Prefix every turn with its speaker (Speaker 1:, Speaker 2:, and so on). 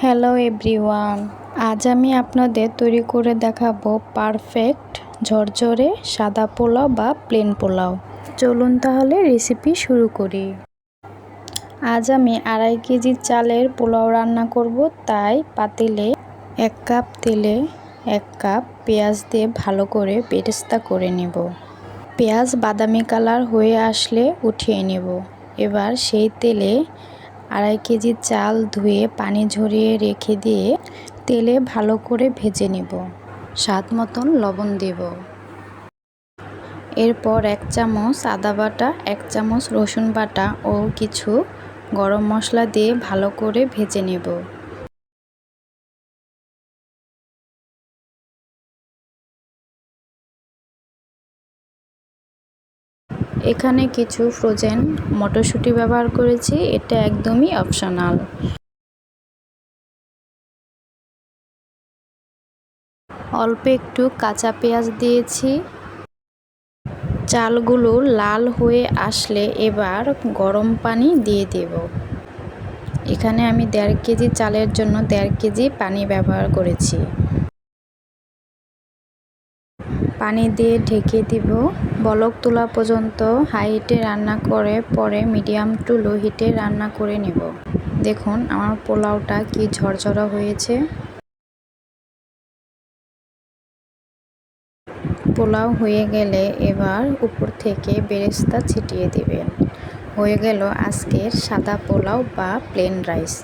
Speaker 1: Hello everyone আজ আমি আপনাদের তৈরি করে দেখাবো পারফেক্ট ঝরঝরে সাদা পোলাও বা প্লেন পোলাও। চলুন তাহলে রেসিপি শুরু করি। আজ আমি আড়াই কেজি চালের পোলাও রান্না করব, তাই পাতিলে এক কাপ তেলে এক কাপ পেঁয়াজ দিয়ে ভালো করে বেরেস্তা করে নেব। পেঁয়াজ বাদামি কালার হয়ে আসলে উঠিয়ে নেব। এবার সেই তেলে আড়াই কেজি চাল ধুয়ে পানি ঝরিয়ে রেখে দিয়ে তেলে ভালো করে ভেজে নেব। স্বাদ মতন লবণ দেব। এরপর এক চামচ আদা বাটা, এক চামচ রসুন বাটা ও কিছু গরম মশলা দিয়ে ভালো করে ভেজে নেব। এখানে কিছু ফ্রোজেন মটরশুঁটি ব্যবহার করেছি, এটা একদমই অপশনাল অল্প একটু কাঁচা পেঁয়াজ দিয়েছি। চালগুলো লাল হয়ে আসলে এবার গরম পানি দিয়ে দেব। এখানে আমি দেড় কেজি চালের জন্য দেড় কেজি পানি ব্যবহার করেছি। পানি দিয়ে ঢেকে দিব। বলক তোলা পর্যন্ত হাই হিটে রান্না করে, পরে মিডিয়াম টু লো হিটে রান্না করে নেব। দেখুন, আমার পোলাওটা কি ঝরঝরা হয়েছে। পোলাও হয়ে গেলে এবার উপর থেকে বেরেস্তা ছিটিয়ে দিবেন। হয়ে গেল আজকের সাদা পোলাও বা প্লেন রাইস